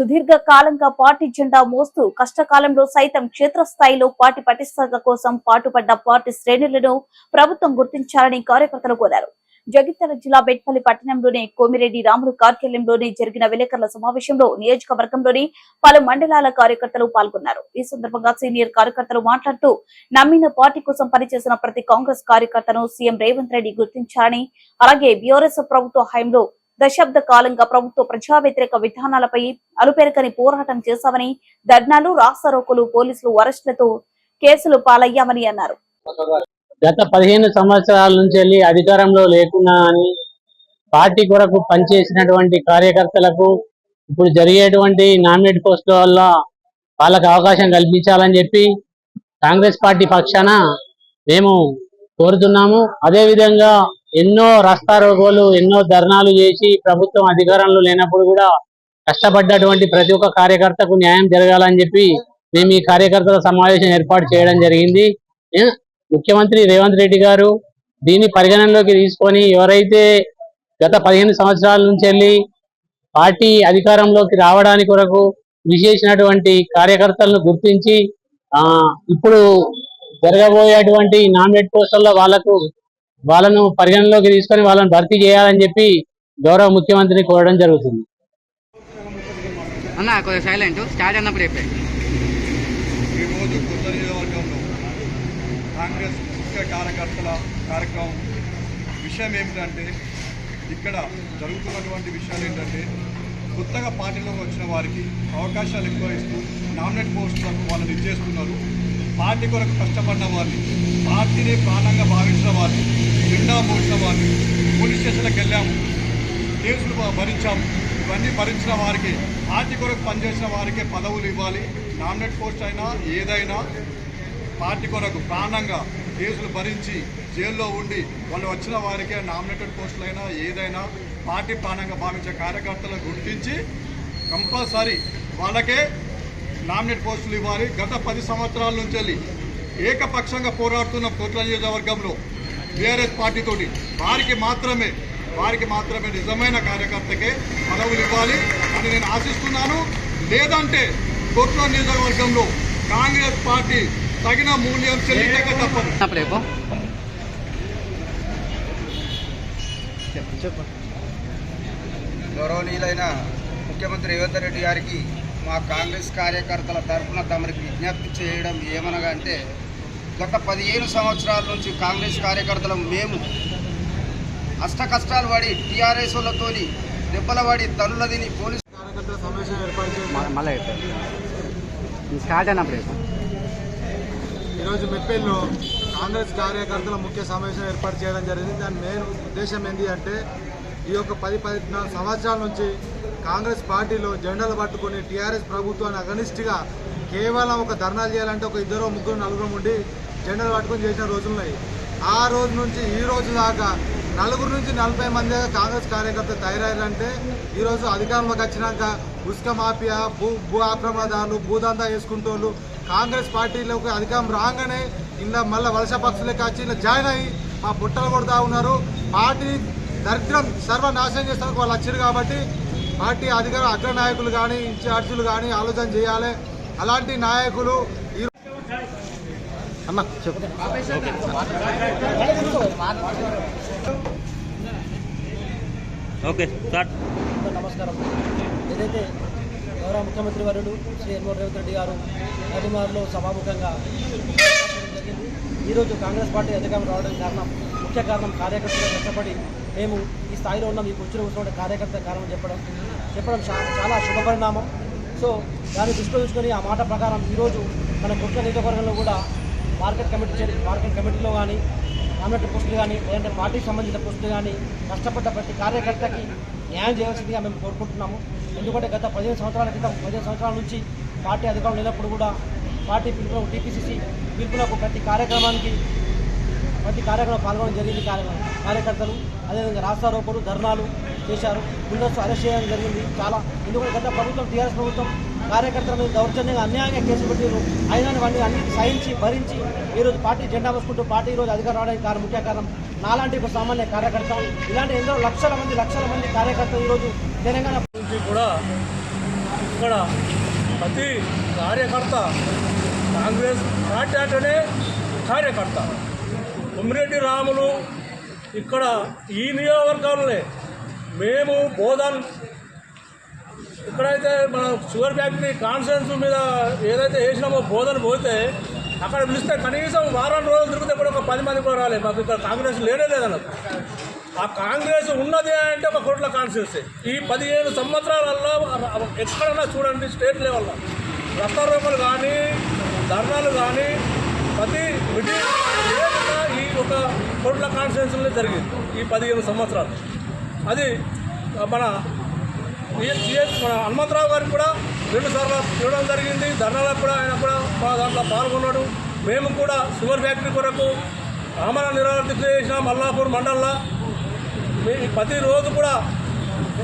సుదీర్ఘ కాలంగా పార్టీ జెండా మోస్తూ కష్టకాలంలో సైతం క్షేత్రస్థాయిలో పార్టీ పటిష్టత కోసం పాటుపడ్డ పార్టీ శ్రేణులను ప్రభుత్వం గుర్తించాలని కార్యకర్తలు కోరారు. జగిత్యాల జిల్లా బెట్పల్లి పట్టణంలోని కోమిరెడ్డి రాములు కార్యాలయంలోని జరిగిన విలేకరుల సమావేశంలో నియోజకవర్గంలోని పలు మండలాల కార్యకర్తలు పాల్గొన్నారు. ఈ సందర్భంగా సీనియర్ కార్యకర్తలు మాట్లాడుతూ నమ్మిన పార్టీ కోసం పనిచేసిన ప్రతి కాంగ్రెస్ కార్యకర్తను సీఎం రేవంత్ రెడ్డి గుర్తించాలని అలాగే బీఆర్ఎస్ ప్రభుత్వ హయాంలో దశాబ్ద కాలంగా ప్రభుత్వ ప్రజా వ్యతిరేక విధానాలపై అలుపెరకని పోరాటం చేశామని ధర్నాలు రాస్తారోకులు పోలీసులు అరెస్టులతో కేసులు పాలయ్యామని అన్నారు. గత పదిహేను సంవత్సరాల నుంచి వెళ్ళి అధికారంలో లేకున్నా అని పార్టీ కొరకు పనిచేసినటువంటి కార్యకర్తలకు ఇప్పుడు జరిగేటువంటి నామినేట్ పోస్టుల వల్ల వాళ్ళకు అవకాశం కల్పించాలని చెప్పి కాంగ్రెస్ పార్టీ పక్షాన మేము కోరుతున్నాము. అదేవిధంగా ఎన్నో రస్తారోకోలు ఎన్నో ధర్నాలు చేసి ప్రభుత్వం అధికారంలో లేనప్పుడు కూడా కష్టపడ్డటువంటి ప్రతి ఒక్క కార్యకర్తకు న్యాయం జరగాలని చెప్పి మేము ఈ కార్యకర్తల సమావేశం ఏర్పాటు చేయడం జరిగింది. ముఖ్యమంత్రి రేవంత్ రెడ్డి గారు దీన్ని పరిగణనలోకి తీసుకొని ఎవరైతే గత పదిహేను సంవత్సరాల నుంచి వెళ్ళి పార్టీ అధికారంలోకి రావడానికి కొరకు కృషి కార్యకర్తలను గుర్తించి ఇప్పుడు జరగబోయేటువంటి నామినేట్ పోస్టుల్లో వాళ్ళకు వాళ్ళను పరిగణనలోకి తీసుకొని వాళ్ళని భర్తీ చేయాలని చెప్పి గౌరవ ముఖ్యమంత్రిని కోరడం జరుగుతుంది. అన్న కొద్దిగా సైలెంట్ స్టార్ట్ అన్నప్పుడు ఈరోజు కొత్త నియోజకవర్గంలో కాంగ్రెస్ ముఖ్య కార్యకర్తల కార్యక్రమం. విషయం ఏమిటంటే ఇక్కడ జరుగుతున్నటువంటి విషయాలు ఏంటంటే కొత్తగా పార్టీలోకి వచ్చిన వారికి అవకాశాలు ఎక్కువ ఇస్తూ నామినేట్ పోస్టులకు వాళ్ళని ఇచ్చేస్తున్నారు పార్టీ కొరకు కష్టపడిన వారిని పార్టీని ప్రాణంగా భావించిన వారిని ఎండా మోసిన వారిని పోలీస్ స్టేషన్లకు వెళ్ళాము కేసులు భరించాము ఇవన్నీ భరించిన వారికి పార్టీ కొరకు పనిచేసిన వారికే పదవులు ఇవ్వాలి. నామినేట్ పోస్ట్ అయినా ఏదైనా పార్టీ కొరకు ప్రాణంగా కేసులు భరించి జైల్లో ఉండి వాళ్ళు వచ్చిన వారికే నామినేటెడ్ పోస్టులైనా ఏదైనా పార్టీ ప్రాణంగా భావించే కార్యకర్తలను గుర్తించి కంపల్సరీ వాళ్ళకే నామినేట్ పోస్టులు ఇవ్వాలి. గత పది సంవత్సరాల నుంచి వెళ్ళి ఏకపక్షంగా పోరాడుతున్న కోట్ల నియోజకవర్గంలో బీఆర్ఎస్ పార్టీతోటి వారికి మాత్రమే వారికి మాత్రమే నిజమైన కార్యకర్తకే పదవులు ఇవ్వాలి అని నేను ఆశిస్తున్నాను. లేదంటే కోట్ల నియోజకవర్గంలో కాంగ్రెస్ పార్టీ తగిన మూల్యం చెల్లించక తప్పదు. గౌరవనీయులైన ముఖ్యమంత్రి రేవంత్ రెడ్డి గారికి మా కాంగ్రెస్ కార్యకర్తల తరఫున తమరికి విజ్ఞప్తి చేయడం ఏమనగా అంటే గత పదిహేను సంవత్సరాల నుంచి కాంగ్రెస్ కార్యకర్తలు మేము అష్ట కష్టాలు పడి టీఆర్ఎస్ వాళ్ళతోని దెబ్బల పడి తనుల తిని పోలీసు కార్యకర్తల సమావేశం ఏర్పాటు ఈరోజు మెప్పెల్లో కాంగ్రెస్ కార్యకర్తల ముఖ్య సమావేశం ఏర్పాటు చేయడం జరిగింది. దాని మెయిన్ ఉద్దేశం ఏంటి అంటే ఈ యొక్క పది పద్నాలుగు సంవత్సరాల నుంచి కాంగ్రెస్ పార్టీలో జెండాలు పట్టుకొని టీఆర్ఎస్ ప్రభుత్వాన్ని అగనిస్ట్గా కేవలం ఒక ధర్నాలు చేయాలంటే ఒక ఇద్దరు ముగ్గురు నలుగురు ఉండి జెండాలు పట్టుకొని చేసిన రోజులున్నాయి. ఆ రోజు నుంచి ఈ రోజు దాకా నలుగురు నుంచి నలభై మంది కాంగ్రెస్ కార్యకర్తలు తయారయ్యారంటే ఈరోజు అధికారంలోకి వచ్చినాక ఉస్క మాఫియా భూ భూ ఆక్రమణదారులు భూదందా వేసుకుంటూ కాంగ్రెస్ పార్టీలోకి అధికారం రాగానే ఇలా మళ్ళీ వలస పక్షులకి వచ్చి ఇలా జాయిన్ అయ్యి మా బుట్టలు కొడతా ఉన్నారు. పార్టీ దరిద్రం సర్వనాశనం చేస్తానికి వాళ్ళు వచ్చారు కాబట్టి పార్టీ అధికార అగ్ర నాయకులు కానీ ఇన్ఛార్జీలు కానీ ఆలోచన చేయాలి. అలాంటి నాయకులు ఈ అన్న చెప్పు. Okay start. నమస్కారం. ఏదైతే గౌరవ ముఖ్యమంత్రి వర్యుడు శ్రీ ఎన్మోహన్ రేవంత్ రెడ్డి గారు అభిమానులు సభాముఖంగా జరిగింది ఈరోజు కాంగ్రెస్ పార్టీ అధికారం రావడం కారణం ముఖ్య కారణం కార్యకర్తలు కష్టపడి మేము ఈ స్థాయిలో ఉన్న మీకు వచ్చిన కూర్చున్న కార్యకర్త కారణం చెప్పడం చెప్పడం చాలా శుభపరిణామం. సో దాన్ని దృష్టిలో ఉంచుకొని ఆ మాట ప్రకారం ఈరోజు మన కుట్ల నియోజకవర్గంలో కూడా మార్కెట్ కమిటీ మార్కెట్ కమిటీలో కానీ నామినేటెడ్ పోస్టులు కానీ లేదంటే పార్టీకి సంబంధించిన పోస్టులు కానీ కష్టపడ్డ ప్రతి కార్యకర్తకి న్యాయం చేయాల్సిందిగా మేము కోరుకుంటున్నాము. ఎందుకంటే గత పదిహేను సంవత్సరాల క్రితం పదిహేను సంవత్సరాల నుంచి పార్టీ అధికారం లేనప్పుడు కూడా పార్టీ పిలుపులకు టీపీసీసీ పిలుపులకు ప్రతి కార్యక్రమానికి ప్రతి కార్యక్రమం పాల్గొనడం జరిగింది కార్యకర్తలు. అదేవిధంగా రాస్తారోకోలు ధర్నాలు చేశారు. ముందస్తు అరెస్ట్ చేయడం జరిగింది. చాలా ఎందుకంటే గత ప్రభుత్వం టీఆర్ఎస్ ప్రభుత్వం కార్యకర్తల మీద దౌర్జన్యంగా అన్యాయంగా కేసు పెట్టారు అయినా వాటిని అన్ని సహించి భరించి ఈరోజు పార్టీ జెండా పోసుకుంటూ పార్టీ ఈరోజు అధికారం రావడానికి కారణం ముఖ్య కారణం నాలాంటి ఒక సామాన్య కార్యకర్త. ఇలాంటి ఎందరో లక్షల మంది లక్షల మంది కార్యకర్తలు ఈరోజు తెలంగాణ నుంచి కూడా ఇక్కడ ప్రతి కార్యకర్త కాంగ్రెస్ పార్టీ అంటేనే కార్యకర్త. ఉమ్మిరెడ్డి రాములు ఇక్కడ ఈ నియోజకవర్గంలోనే మేము బోధన్ ఇక్కడైతే మన షుగర్ ఫ్యాక్టరీ కాన్ఫరెన్స్ మీద ఏదైతే వేసినామో బోధన పోతే అక్కడ పిలిస్తే కనీసం వారం రోజులు తిరిగితే కూడా ఒక పది మంది కూడా రాలేదు మాకు ఇక్కడ కాంగ్రెస్ లేనే లేదన్నది. ఆ కాంగ్రెస్ ఉన్నది అంటే ఒక కోట్ల కాన్స్టిట్యూన్సీ ఈ పదిహేను సంవత్సరాలలో ఎక్కడన్నా చూడండి స్టేట్ లెవెల్లో. రస్తారోకలు కానీ ధర్నాలు కానీ ప్రతి మీటింగ్ ఈ ఒక కోట్ల కాన్స్టిట్యూన్సీలో జరిగింది ఈ పదిహేను సంవత్సరాలు. అది మన హనుమంతరావు గారికి కూడా రెండు సార్లు ఇవ్వడం జరిగింది. ధర్నాలకు కూడా ఆయన కూడా మా దాంట్లో పాల్గొన్నాడు. మేము కూడా షుగర్ ఫ్యాక్టరీ కొరకు ఆమరణ నిరాహార చేసిన మల్లాపూర్ మండలంలో ప్రతిరోజు కూడా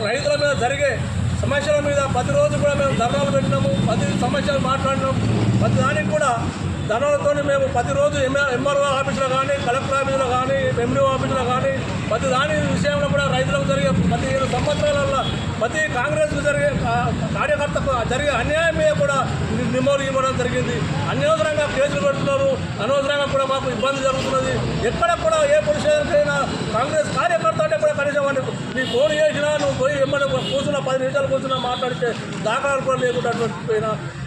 రైతుల మీద జరిగే సమస్యల మీద ప్రతిరోజు కూడా మేము ధర్నాలు పెట్టినాము. ప్రతి సమస్యలు మాట్లాడినాము. ప్రతి దానికి కూడా ధర్నాలతో మేము ప్రతిరోజు ఎంఆ ఎంఆర్ఓ ఆఫీసులో కానీ కలెక్టర్ ఆఫీసులో కానీ ఎండిఓ ఆఫీసులో కానీ ప్రతి దాని విషయంలో కూడా రైతులకు జరిగే ప్రతి ఏడు సంవత్సరాలలో ప్రతి కాంగ్రెస్కు జరిగే కార్యకర్తకు జరిగే అన్యాయం మీద కూడా ని- నిమ్మలు ఇవ్వడం జరిగింది. అనవసరంగా కేసులు పెడుతున్నారు. అనవసరంగా కూడా మాకు ఇబ్బంది జరుగుతున్నది. ఎక్కడ కూడా ఏ పురుషులకైనా కాంగ్రెస్ కార్యకర్త అంటే కూడా కనీసం నీ ఫోన్ చేసినా నువ్వు పోయి ఏమన్నా కూర్చున్నా పది నిమిషాలు కూర్చున్నా మాట్లాడితే దాఖలాలు కూడా లేకుండా పోయిన.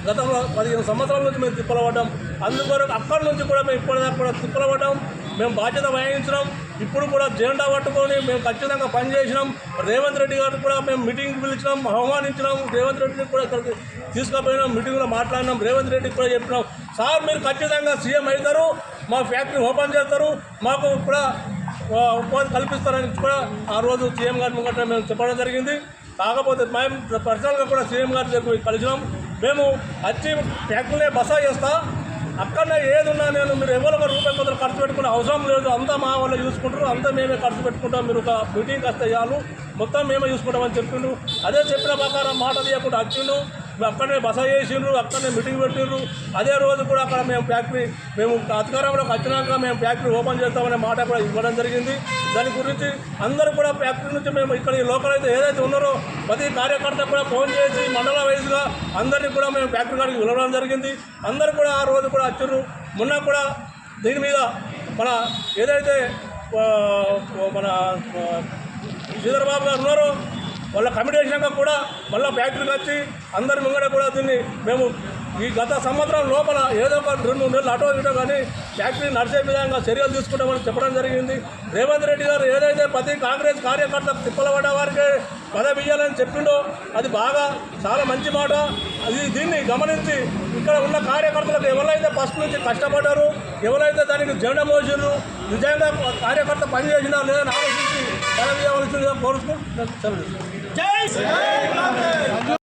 గతంలో పదిహేను సంవత్సరాల నుంచి మేము తిప్పలపడ్డాం అందువరకు అక్కడి నుంచి కూడా మేము ఇప్పటిదాకా కూడా తిప్పలపడ్డాం మేము బాధ్యత వహించినాం. ఇప్పుడు కూడా జెండా పట్టుకొని మేము ఖచ్చితంగా పనిచేసినాం. రేవంత్ రెడ్డి గారు కూడా మేము మీటింగ్ పిలిచినాం అవమానించినాం రేవంత్ రెడ్డిని కూడా ఇక్కడికి తీసుకుపోయినాం మీటింగ్లో మాట్లాడినాం రేవంత్ రెడ్డికి కూడా చెప్పినాం. సార్ మీరు ఖచ్చితంగా సీఎం అవుతారు మా ఫ్యాక్టరీ ఓపెన్ చేస్తారు మాకు కూడా ఉపాధి కల్పిస్తారని కూడా ఆ రోజు సీఎం గారి ముంగట మేము చెప్పడం జరిగింది. కాకపోతే మేము పర్సనల్గా కూడా సీఎం గారి దగ్గర కలిసినాం. మేము వచ్చి ఫ్యాక్టరీనే బసా చేస్తా అక్కడ ఏది ఉన్నా నేను మీరు ఎవరు ఒక రూపాయి కొందరు ఖర్చు పెట్టుకునే అవసరం లేదు. అంతా మా వాళ్ళు చూసుకుంటారు అంతా మేమే ఖర్చు పెట్టుకుంటాం. మీరు ఒక మీటింగ్ వస్తే చాలు. మొత్తం మేమే చూసుకుంటామని చెప్పిండు. అదే చెప్పిన ప్రకారం మాట తీయకుండా వచ్చిండు అక్కడనే బస చేసిండ్రు అక్కడనే మీటింగ్ పెట్టిండ్రు. అదే రోజు కూడా అక్కడ మేము ఫ్యాక్టరీ మేము అధికారంలోకి వచ్చినాక మేము ఫ్యాక్టరీ ఓపెన్ చేస్తామనే మాట కూడా ఇవ్వడం జరిగింది. దాని గురించి అందరూ కూడా ఫ్యాక్టరీ నుంచి మేము ఇక్కడ ఈ లోకల్ అయితే ఏదైతే ఉన్నారో ప్రతి కార్యకర్త కూడా ఫోన్ చేసి మండల వైజ్గా అందరినీ కూడా మేము ఫ్యాక్టరీ కాడికి వెళ్ళడం జరిగింది. అందరూ కూడా ఆ రోజు కూడా వచ్చిండ్రు మొన్న కూడా దీని మీద మన ఏదైతే మన ఆ, గారు ఉన్నారో వాళ్ళ కమిటీ వేసినాక కూడా మళ్ళీ ఫ్యాక్టరీకి వచ్చి అందరి ముంగడ కూడా దీన్ని మేము ఈ గత సంవత్సరం లోపల ఏదో ఒక రెండు మూడు నెలలు అటో ఇటో కానీ ఫ్యాక్టరీ నడిచే విధంగా చర్యలు తీసుకుంటామని చెప్పడం జరిగింది. రేవంత్ రెడ్డి గారు ఏదైతే ప్రతి కాంగ్రెస్ కార్యకర్త తిప్పలబడ్డ వారికి పదవి ఇవ్వాలని చెప్పిండో అది బాగా చాలా మంచి మాట. అది దీన్ని గమనించి ఇక్కడ ఉన్న కార్యకర్తలకు ఎవరైతే ఫస్ట్ నుంచి కష్టపడ్డారు ఎవరైతే దానికి జెండా మోసారు నిజంగా కార్యకర్త పనిచేసినా లేదని ఆలోచించి పదవి ఇవ్వాల్సిందిగా కోరుతూ జై